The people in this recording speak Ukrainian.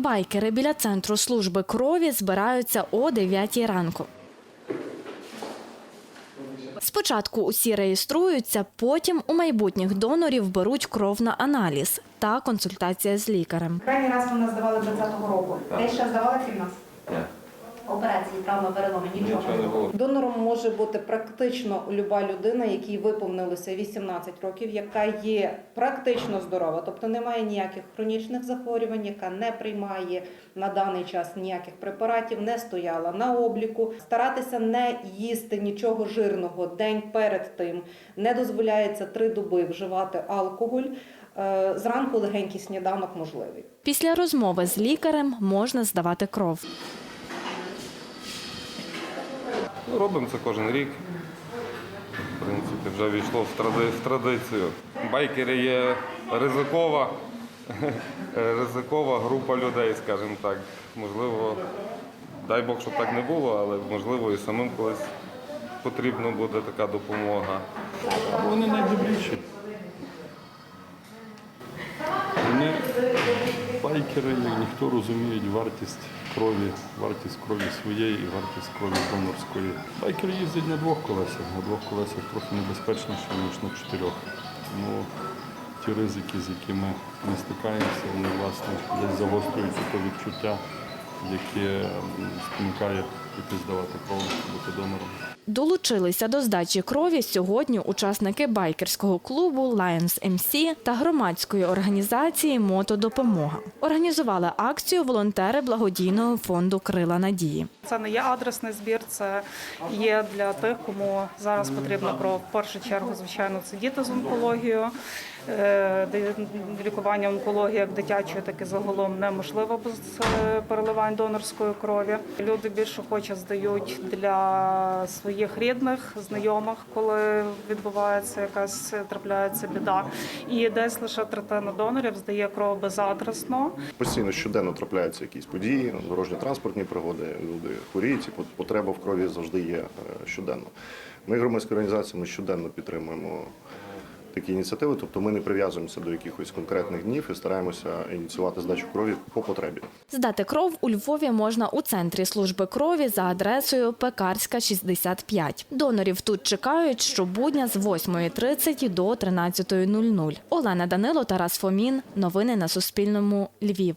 Байкери біля центру служби крові збираються о 9 ранку. Спочатку усі реєструються, потім у майбутніх донорів беруть кров на аналіз та консультація з лікарем. Крайній раз ми нас здавали 20-го року. Де ще здавали крім нас? Операції, травми, переломи, нічого. нічого не було. Донором може бути практично люба людина, якій виповнилося 18 років, яка є практично здорова, тобто не має ніяких хронічних захворювань, яка не приймає на даний час ніяких препаратів, не стояла на обліку. Старатися не їсти нічого жирного день перед тим. Не дозволяється три доби вживати алкоголь. Е, Зранку легенький сніданок можливий. Після розмови з лікарем можна здавати кров. Ну, Робимо це кожен рік. В принципі, вже війшло в тради- в традицію. Байкери є ризикова, ризикова група людей, скажімо так. Можливо, дай Бог, щоб так не було, але можливо і самим колись потрібна буде така допомога. Вони найдобріші. Вони байкери, ніхто розуміють вартість крові, вартість крові своєї і вартість крові донорської. Байкери їздять на двох колесах, на двох колесах трохи небезпечніше, ніж на чотирьох. Тому ті ризики, з якими ми стикаємося, вони власне десь загострюють це відчуття, яке спонукає піти здавати кров, бути донором. Долучилися до здачі крові сьогодні учасники байкерського клубу Lions MC та громадської організації Мотодопомога. Організували акцію волонтери благодійного фонду Крила Надії. Це не є адресний збір, це є для тих, кому зараз потрібна кров. В першу чергу, звичайно, це діти з онкологією. Е, Лікування онкології як дитячої, так і загалом неможливо без е, переливань донорської крові. Люди більше хоче здають для своїх рідних, знайомих, коли відбувається якась трапляється біда. І десь лише третина донорів здає кров безадресно. Постійно щоденно трапляються якісь події, дорожньо-транспортні пригоди, люди хворіють, і потреба в крові завжди є е, щоденно. Ми громадські організації ми щоденно підтримуємо такі ініціативи, тобто ми не прив'язуємося до якихось конкретних днів і стараємося ініціювати здачу крові по потребі. Здати кров у Львові можна у центрі служби крові за адресою Пекарська 65. Донорів тут чекають щобудня з 8.30 до 13.00. Олена Данило, Тарас Фомін. Новини на Суспільному. Львів.